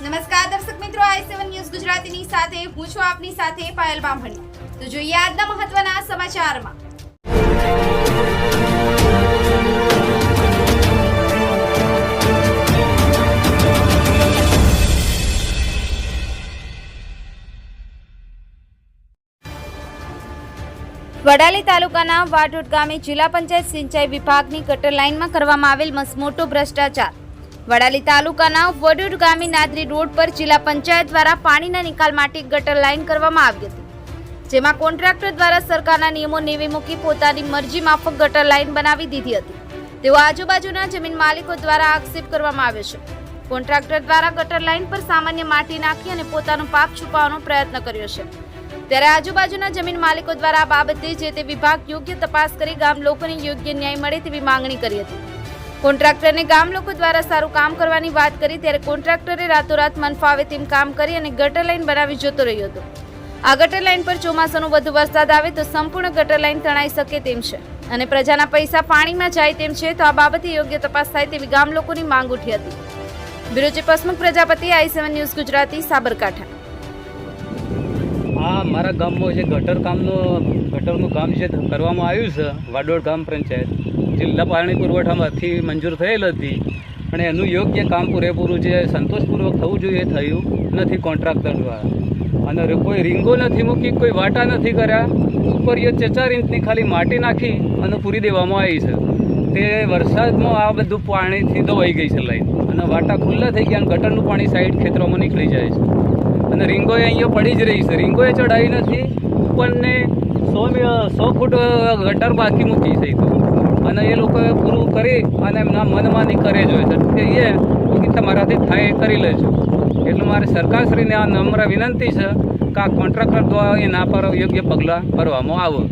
નમસ્કાર દર્શક મિત્રો, આઈ સેવન ન્યૂઝ ગુજરાતીની સાથે, હું છું આપની સાથે પાયલ બામણી. તો જોઈએ આજના મહત્વના સમાચારમાં. વડાલી તાલુકાના વાઢોટ ગામે જિલ્લા પંચાયત સિંચાઈ વિભાગની ગટર લાઇનમાં કરવામાં આવેલ મસમોટો ભ્રષ્ટાચાર. વડાલી તાલુકાના વડોદ ગામે નાદરી રોડ પર જિલ્લા પંચાયત દ્વારા પાણીના નિકાલ માટે ગટર લાઇન કરવામાં આવી હતી. જેમાં કોન્ટ્રાક્ટર દ્વારા સરકારના નિયમો નેવે મૂકી પોતાની મરજી માફક ગટર લાઇન બનાવી દીધી હતી. તેઓ આજુબાજુના જમીન માલિકો દ્વારા આક્ષેપ કરવામાં આવ્યો છે. કોન્ટ્રાક્ટર દ્વારા ગટર લાઇન પર સામાન્ય માટી નાખી અને પોતાનો પાપ છુપાવવાનો પ્રયત્ન કર્યો છે. ત્યારે આજુબાજુના જમીન માલિકો દ્વારા આ બાબતે જે તે વિભાગ યોગ્ય તપાસ કરી ગામ લોકોને યોગ્ય ન્યાય મળે તેવી માંગણી કરી હતી. કોન્ટ્રાક્ટરને ગામ લોકો દ્વારા સારું કામ કરવાની વાત કરી ત્યારે કોન્ટ્રાક્ટરે રાતોરાત મન ફાવે તેમ કામ કરી અને ગટર લાઇન બનાવી જતો રહ્યો હતો. આ ગટર લાઇન પર ચોમાસાનો વધુ વરસાદ આવે તો સંપૂર્ણ ગટર લાઇન તણાઈ શકે તેમ છે અને પ્રજાના પૈસા પાણીમાં જાય તેમ છે તો આ બાબતે યોગ્ય તપાસ થાય તેવી ગામ લોકોની માંગ ઉઠી હતી. Bureau chief Prajapati, I seven news Gujarati, Sabarkantha. હા, મારા ગામમાં જે ગટર કામનું ગટરનું કામ છે કરવામાં આવ્યું છે, વાડોળ ગામ પંચાયત જિલ્લા પાણી પુરવઠામાંથી મંજૂર થયેલ હતી. પણ એનું યોગ્ય કામ પૂરેપૂરું જે સંતોષપૂર્વક થવું જોઈએ થયું નથી કોન્ટ્રાક્ટર દ્વારા. અને કોઈ રીંગો નથી મૂકી, કોઈ વાટા નથી કર્યા, ઉપર એ ચાર ઇંચની ખાલી માટી નાખી અને પૂરી દેવામાં આવી છે. તે વરસાદમાં આ બધું પાણીથી ધોવાઈ ગઈ છે લાઈન. અને વાટા ખુલ્લા થઈ ગયા અને ગટરનું પાણી સાઈડ ખેતરોમાં નીકળી જાય છે. અને રીંગોએ અહીંયા પડી જ રહી છે. રીંગોએ ચડાવી નથી, ઉપરને સો સો ફૂટ ગટર બાકી મૂકી છે ઈ તો. અને એ લોકોએ પૂરું કરી અને એમના મનમાની કરે જ હોય છે. કે એ કે તમારાથી થાય એ કરી લેજો એટલે મારે સરકારશ્રીને આ નમ્ર વિનંતી છે કે આ કોન્ટ્રાક્ટર દ્વારા એના પર યોગ્ય પગલાં ભરવામાં આવે.